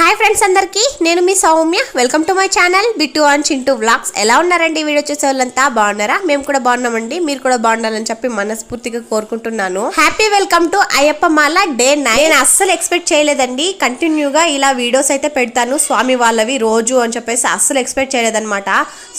Hi friends అందరికీ నేను మీ Soumya. Welcome to my channel Bittu and Chintu vlogs. ఎలా ఉన్నారండి వీడియో చూసే వాళ్ళంతా? బాగున్నారా? మేము కూడా బాగున్నామండి. మీరు కూడా బాగుండాలని చెప్పి మనస్ఫూర్తిగా కోరుకుంటున్నాను. Happy welcome to Ayyappa Mala day nine. నేను అస్సలు ఎక్స్పెక్ట్ చేయలేదండి. కంటిన్యూగా ఇలా వీడియోస్ అయితే పెడతాను. స్వామి వాళ్ళవి రోజు అని చెప్పేసి అస్సలు ఎక్స్పెక్ట్ చేయలేదన్నమాట.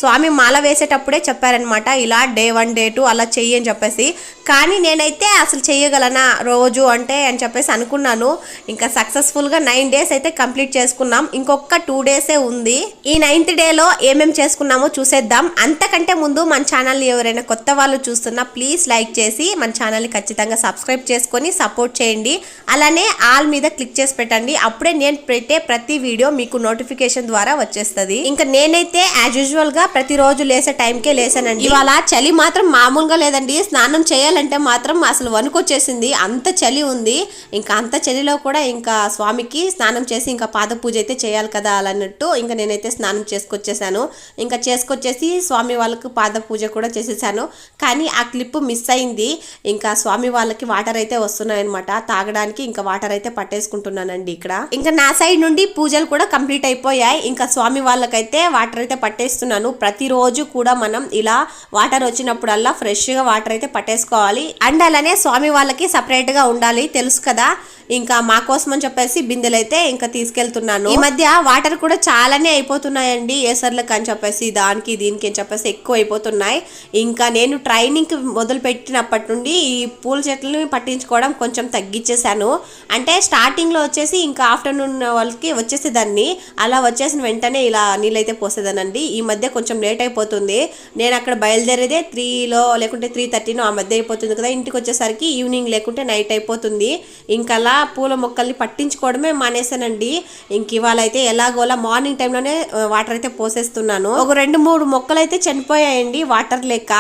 స్వామి మాల వేసేటప్పుడే చెప్పారనమాట ఇలా డే వన్ డే టూ అలా చెయ్యి అని చెప్పేసి. కానీ నేనైతే అసలు చేయగలనా రోజు అంటే అని చెప్పేసి అనుకున్నాను. ఇంకా సక్సెస్ఫుల్గా నైన్ డేస్ అయితే కంప్లీట్ చేసుకున్నాం. ఇంకొక టూ డేసే ఉంది. ఈ నైన్త్ డేలో ఏమేం చేసుకున్నామో చూసేద్దాం. అంతకంటే ముందు మన ఛానల్ని ఎవరైనా కొత్త వాళ్ళు చూస్తున్నా ప్లీజ్ లైక్ చేసి మన ఛానల్ని ఖచ్చితంగా సబ్స్క్రైబ్ చేసుకొని సపోర్ట్ చేయండి. అలానే ఆల్ మీద క్లిక్ చేసి పెట్టండి. అప్పుడే నేను పెట్టే ప్రతి వీడియో మీకు నోటిఫికేషన్ ద్వారా వచ్చేస్తుంది. ఇంకా నేనైతే యాజ్ యూజువల్గా ప్రతిరోజు లేసే టైంకే లేసానండి. ఇవాళ చలి మాత్రం మామూలుగా లేదండి. స్నానం చేయాలంటే మాత్రం అసలు వణుకొచ్చేసింది. అంత చలి ఉంది. ఇంకా అంత చలిలో కూడా ఇంకా స్వామికి స్నానం చేసి ఇంకా పాద పూజ అయితే చేయాలి కదా అలా అన్నట్టు ఇంకా నేనైతే స్నానం చేసుకొచ్చేసాను. ఇంకా చేసుకొచ్చేసి స్వామి వాళ్ళకి పాద పూజ కూడా చేసేసాను. కానీ ఆ క్లిప్ మిస్ అయింది. ఇంకా స్వామి వాళ్ళకి వాటర్ అయితే వస్తున్నాయన్నమాట. తాగడానికి ఇంకా వాటర్ అయితే పట్టేసుకుంటున్నానండి ఇక్కడ. ఇంకా నా సైడ్ నుండి పూజలు కూడా కంప్లీట్ అయిపోయాయి. ఇంకా స్వామి వాళ్ళకైతే వాటర్ అయితే పట్టేస్తున్నాను. ప్రతిరోజు కూడా మనం ఇలా వాటర్ వచ్చినప్పుడల్లా ఫ్రెష్గా వాటర్ అయితే పట్టేసుకోవాలి. అండ్ అలానే స్వామి వాళ్ళకి సపరేట్గా ఉండాలి. తెలుసు కదా. ఇంకా మా కోసం అని చెప్పేసి బిందెలు అయితే ఇంకా తీసుకెళ్తున్నాను. ఈ మధ్య వాటర్ కూడా చాలానే అయిపోతున్నాయండి. ఏసర్లకు అని చెప్పేసి దానికి దీనికి అని చెప్పేసి ఎక్కువ అయిపోతున్నాయి. ఇంకా నేను ట్రైనింగ్ మొదలు పెట్టినప్పటి నుండి ఈ పూల చెట్లను పట్టించుకోవడం కొంచెం తగ్గించేశాను. అంటే స్టార్టింగ్లో వచ్చేసి ఇంకా ఆఫ్టర్నూన్ వాళ్ళకి వచ్చేసేదాన్ని. అలా వచ్చేసిన వెంటనే ఇలా నీళ్ళైతే పోసేదానండి. ఈ మధ్య కొంచెం లేట్ అయిపోతుంది. నేను అక్కడ బయలుదేరేదే త్రీలో లేకుంటే త్రీ థర్టీనో ఆ మధ్య అయిపోతుంది కదా. ఇంటికి వచ్చేసరికి ఈవినింగ్ లేకుంటే నైట్ అయిపోతుంది. ఇంకా అలా పూల మొక్కల్ని పట్టించుకోవడమే మానేశానండి. ఇంక ఇవాళైతే ఎలాగోలా మార్నింగ్ టైంలోనే వాటర్ అయితే పోసేస్తున్నాను. ఒక రెండు మూడు మొక్కలు అయితే చనిపోయాయండి వాటర్ లేక.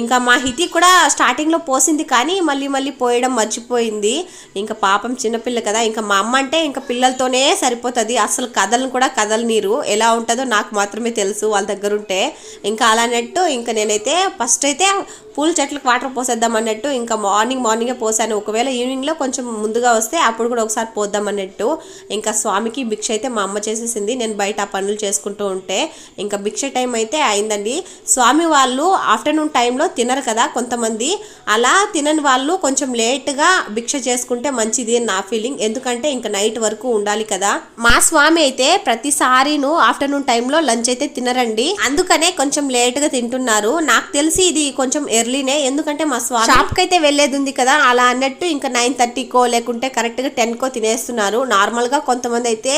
ఇంకా మా హితి కూడా స్టార్టింగ్లో పోసింది కానీ మళ్ళీ మళ్ళీ పోయడం మర్చిపోయింది. ఇంకా పాపం చిన్నపిల్ల కదా ఇంకా మా అమ్మ అంటే ఇంకా పిల్లలతోనే సరిపోతుంది. అసలు కథలను కూడా కదలనీరు. ఎలా ఉంటుందో నాకు మాత్రమే తెలుసు వాళ్ళ దగ్గర ఉంటే ఇంకా అలానట్టు ఇంకా నేనైతే ఫస్ట్ అయితే పూల చెట్లకు వాటర్ పోసేద్దాం అన్నట్టు ఇంకా మార్నింగ్ మార్నింగే పోసాను. ఒకవేళ ఈవినింగ్లో కొంచెం ముందుగా వస్తే అప్పుడు కూడా ఒకసారి పోద్దాం అన్నట్టు. ఇంకా స్వామికి భిక్ష అయితే మా అమ్మ చేసేసింది. నేను బయట ఆ పనులు చేసుకుంటూ ఉంటే ఇంకా భిక్ష టైం అయితే అయిందండి. స్వామి వాళ్ళు ఆఫ్టర్నూన్ టైంలో తినరు కదా కొంతమంది. అలా తినని వాళ్ళు కొంచెం లేట్గా భిక్ష చేసుకుంటే మంచిది అని నా ఫీలింగ్. ఎందుకంటే ఇంకా నైట్ వరకు ఉండాలి కదా. మా స్వామి అయితే ప్రతిసారిను ఆఫ్టర్నూన్ టైంలో లంచ్ అయితే తినరండి. అందుకనే కొంచెం లేట్గా తింటున్నారు. నాకు తెలిసి ఇది కొంచెం ఎర్లీనే ఎందుకంటే మా స్వామి షాప్కి అయితే వెళ్ళేది ఉంది కదా అలా అన్నట్టు ఇంకా నైన్ థర్టీకో లేకుంటే కరెక్ట్గా టెన్ కో తినేస్తున్నారు. నార్మల్గా కొంతమంది అయితే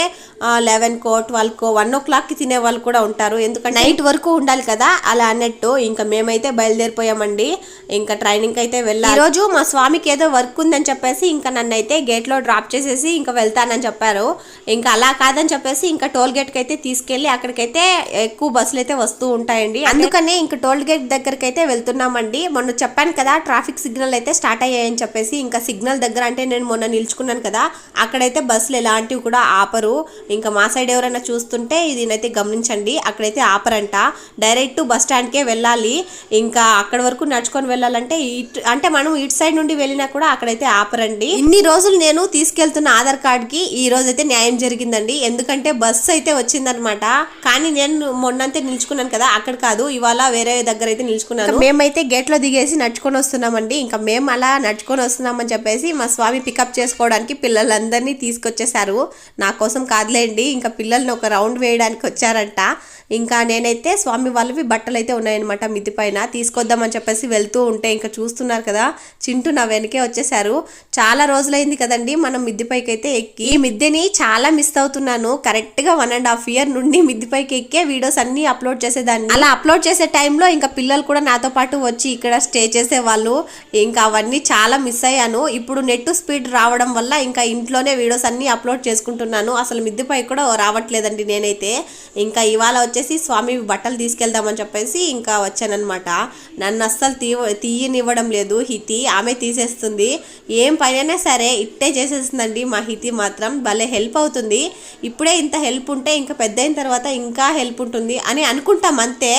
లెవెన్ కో ట్వెల్వ్ కో వన్ ఓ క్లాక్కి తినే వాళ్ళు కూడా ఉంటారు. ఎందుకంటే నైట్ వరకు ఉండాలి కదా అలా అన్నట్టు ఇంకా మేమైతే బయలుదేరిపోయామండి. ఇంకా ట్రైనింగ్ అయితే వెళ్ళాలి. ఈ రోజు మా స్వామికి ఏదో వర్క్ ఉందని చెప్పేసి ఇంకా నన్ను అయితే గేట్లో డ్రాప్ చేసేసి ఇంకా వెళ్తానని చెప్పారు. ఇంకా అలా కాదని చెప్పేసి ఇంకా టోల్ గేట్కి అయితే తీసుకెళ్ళి అక్కడికైతే ఎక్కువ బస్సులు అయితే వస్తూ ఉంటాయండి. అందుకనే ఇంకా టోల్ గేట్ దగ్గరికి అయితే వెళ్తున్నామండి. మొన్న చెప్పాను కదా ట్రాఫిక్ సిగ్నల్ అయితే స్టార్ట్ అయ్యాయని చెప్పేసి ఇంకా సిగ్నల్ దగ్గర అంటే నేను మొన్న నిల్చుకున్నాను కదా అక్కడైతే బస్సులు ఎలాంటివి కూడా ఆపరు. ఇంకా మా సైడ్ ఎవరైనా చూస్తుంటే దీనైతే గమనించండి అక్కడైతే ఆపరంట. డైరెక్ట్ బస్ స్టాండ్కే వెళ్ళాలి. ఇంకా అక్కడ వరకు నడుచుకొని వెళ్ళాలంటే ఇటు అంటే మనం ఇటు సైడ్ నుండి వెళ్ళినా కూడా అక్కడైతే ఆపరండి. ఇన్ని రోజులు నేను తీసుకెళ్తున్న ఆధార్ కార్డ్కి ఈ రోజు అయితే న్యాయం జరిగిందండి. ఎందుకంటే బస్సు అయితే వచ్చిందనమాట. కానీ నేను మొన్నంతే నిల్చుకున్నాను కదా అక్కడ కాదు ఇవాళ వేరే దగ్గర అయితే నిల్చుకున్నాను. మేమైతే గేట్ గేట్లో దిగేసి నడుచుకొని వస్తున్నామండి. ఇంకా మేము అలా నడుచుకొని వస్తున్నామని చెప్పేసి మా స్వామి పికప్ చేసుకోవడానికి పిల్లలందరినీ తీసుకొచ్చేసారు నా కోసం కాదులేండి ఇంకా పిల్లల్ని ఒక రౌండ్ వేయడానికి వచ్చారంట. ఇంకా నేనైతే స్వామి వాళ్ళవి బట్టలు అయితే ఉన్నాయన్నమాట మిద్ది పైన. తీసుకొద్దామని చెప్పేసి వెళ్తూ ఉంటే ఇంకా చూస్తున్నారు కదా చింటూ నా వెనకే వచ్చేసారు చాలా రోజులైంది కదండి మనం మిద్ది పైకి అయితే ఎక్కి. ఈ మిద్దెని చాలా మిస్ అవుతున్నాను. కరెక్ట్గా వన్ అండ్ హాఫ్ ఇయర్ నుండి మిద్ది పైకి ఎక్కే వీడియోస్ అన్ని అప్లోడ్ చేసేదాన్ని. అలా అప్లోడ్ చేసే టైంలో ఇంకా పిల్లలు కూడా నాతో పాటు వచ్చి ఇక్కడ స్టే చేసే వాళ్ళు ఇంకా అవన్నీ చాలా మిస్ అయ్యాను. ఇప్పుడు నెట్ స్పీడ్ రావడం వల్ల ఇంకా ఇంట్లోనే వీడియోస్ అన్ని అప్లోడ్ చేసుకుంటున్నాను. అసలు మిద్దిపై కూడా రావట్లేదండి నేనైతే. ఇంకా ఇవాళ వచ్చే వచ్చేసి స్వామి బట్టలు తీసుకెళ్దామని చెప్పేసి ఇంకా వచ్చానన్నమాట. నన్ను అస్సలు తీ తీయనివ్వడం లేదు. హితి ఆమె తీసేస్తుంది. ఏం పనైనా సరే ఇట్టే చేసేస్తుందండి మా హితి మాత్రం. భలే హెల్ప్ అవుతుంది. ఇప్పుడే ఇంత హెల్ప్ ఉంటే ఇంకా పెద్ద అయిన తర్వాత ఇంకా హెల్ప్ ఉంటుంది అని అనుకుంటాం అంతే.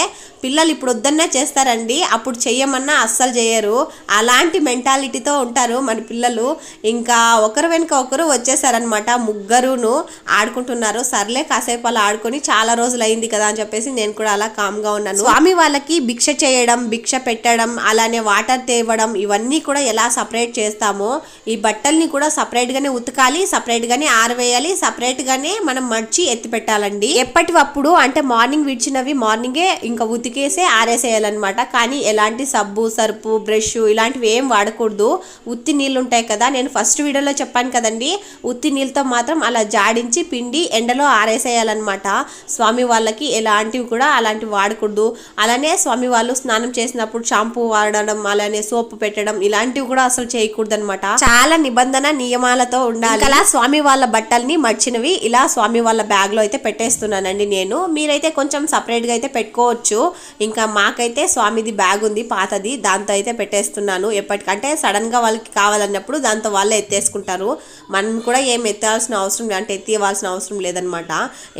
పిల్లలు ఇప్పుడు వద్దన్నా చేస్తారండి. అప్పుడు చెయ్యమన్నా అస్సలు చేయరు అలాంటి మెంటాలిటీతో ఉంటారు మన పిల్లలు. ఇంకా ఒకరు వెనుక ఒకరు వచ్చేసారనమాట ముగ్గురును. ఆడుకుంటున్నారు. సర్లే కాసేపు అలా ఆడుకొని చాలా రోజులు అయింది కదా అని చెప్పేసి నేను కూడా అలా కామ్గా ఉన్నాను. స్వామి వాళ్ళకి భిక్ష చేయడం భిక్ష పెట్టడం అలానే వాటర్ తేవడం ఇవన్నీ కూడా ఎలా సపరేట్ చేస్తామో ఈ బట్టల్ని కూడా సపరేట్గానే ఉతకాలి సపరేట్ గానే ఆరవేయాలి సపరేట్ గానే మనం మర్చి ఎత్తి పెట్టాలండి. ఎప్పటివప్పుడు అంటే మార్నింగ్ విడిచినవి మార్నింగే ఇంకా ఉతికేసే ఆరేసేయాలన్నమాట. కానీ ఎలాంటి సబ్బు సరుపు బ్రష్ ఇలాంటివి ఏం వాడకూడదు. ఉత్తి నీళ్ళు ఉంటాయి కదా నేను ఫస్ట్ వీడియోలో చెప్పాను కదండి ఉత్తి నీళ్ళతో మాత్రం అలా జాడించి పిండి ఎండలో ఆరేసేయాలన్నమాట. స్వామి వాళ్ళకి ఎలాంటివి కూడా అలాంటివి వాడకూడదు. అలానే స్వామి వాళ్ళు స్నానం చేసినప్పుడు షాంపూ వాడడం అలానే సోప్ పెట్టడం ఇలాంటివి కూడా అసలు చేయకూడదు అనమాట చాలా నిబంధన నియమాలతో ఉండాలి. అలా స్వామి వాళ్ళ బట్టల్ని మర్చినవి ఇలా స్వామి వాళ్ళ బ్యాగ్లో అయితే పెట్టేస్తున్నానండి నేను. మీరైతే కొంచెం సపరేట్గా అయితే పెట్టుకోవచ్చు. ఇంకా మాకైతే స్వామిది బ్యాగ్ ఉంది పాతది దాంతో అయితే పెట్టేస్తున్నాను. ఎప్పటికంటే సడన్గా వాళ్ళకి కావాలన్నప్పుడు దాంతో వాళ్ళే ఎత్తేసుకుంటారు. మనం కూడా ఏం ఎత్తాల్సిన అవసరం అంటే ఎత్తివ్వాల్సిన అవసరం లేదనమాట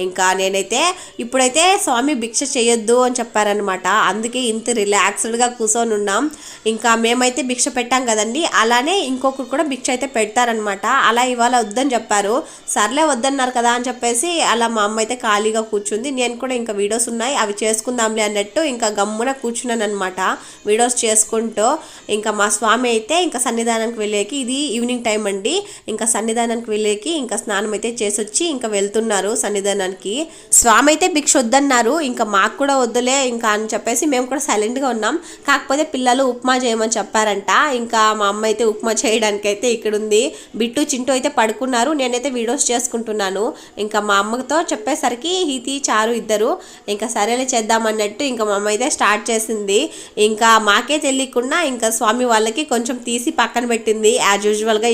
ఇంకా నేనైతే ఇప్పుడైతే స్వామి భిక్ష చేయొద్దు అని చెప్పారనమాట అందుకే ఇంత రిలాక్స్డ్గా కూర్చొని ఉన్నాం. ఇంకా మేమైతే భిక్ష పెట్టాం కదండి. అలానే ఇంకొకరు కూడా భిక్ష అయితే పెడతారనమాట అలా ఇవాళ వద్దని చెప్పారు. సర్లే వద్దన్నారు కదా అని చెప్పేసి అలా మా అమ్మ అయితే ఖాళీగా కూర్చుంది. నేను కూడా ఇంకా వీడియోస్ ఉన్నాయి. అవి చేసుకుందాంలే అన్నట్టు ఇంకా గమ్మున కూర్చున్నాను అనమాట వీడియోస్ చేసుకుంటూ ఇంకా మా స్వామి అయితే ఇంకా సన్నిధానానికి వెళ్ళేకి ఇది ఈవినింగ్ టైం అండి. ఇంకా సన్నిధానానికి వెళ్ళేకి ఇంకా స్నానం అయితే చేసొచ్చి ఇంకా వెళ్తున్నారు సన్నిధానానికి. స్వామి అయితే భిక్ష వద్దన్నారు. ఇంకా మాకు కూడా వద్దులే ఇంకా అని చెప్పేసి మేము కూడా సైలెంట్గా ఉన్నాం. కాకపోతే పిల్లలు ఉప్మా చేయమని చెప్పారంట. ఇంకా మా అమ్మ అయితే ఉప్మా చేయడానికి అయితే ఇక్కడ ఉంది బిట్టు చింటూ అయితే పడుకున్నారు. నేనైతే వీడియోస్ చేసుకుంటున్నాను. ఇంకా మా అమ్మతో చెప్పేసరికి హీతి చారు ఇద్దరు. ఇంకా సరేలే చేద్దాం అన్నట్టు ఇంకా మా అమ్మ అయితే స్టార్ట్ చేసింది. ఇంకా మాకే తెలియకుండా ఇంకా స్వామి వాళ్ళకి కొంచెం తీసి పక్కన పెట్టింది. యాజ్ యూజువల్గా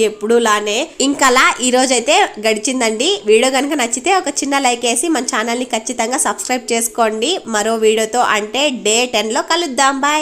లానే. ఇంకలా అలా గడిచిందండి. వీడియో కనుక నచ్చితే ఒక చిన్న లైక్ వేసి మన ఛానల్ని ఖచ్చితంగా సబ్స్క్రైబ్ చేసుకోండి. మరో వీడియోతో అంటే డే టెన్లో కలుద్దాం. బాయ్.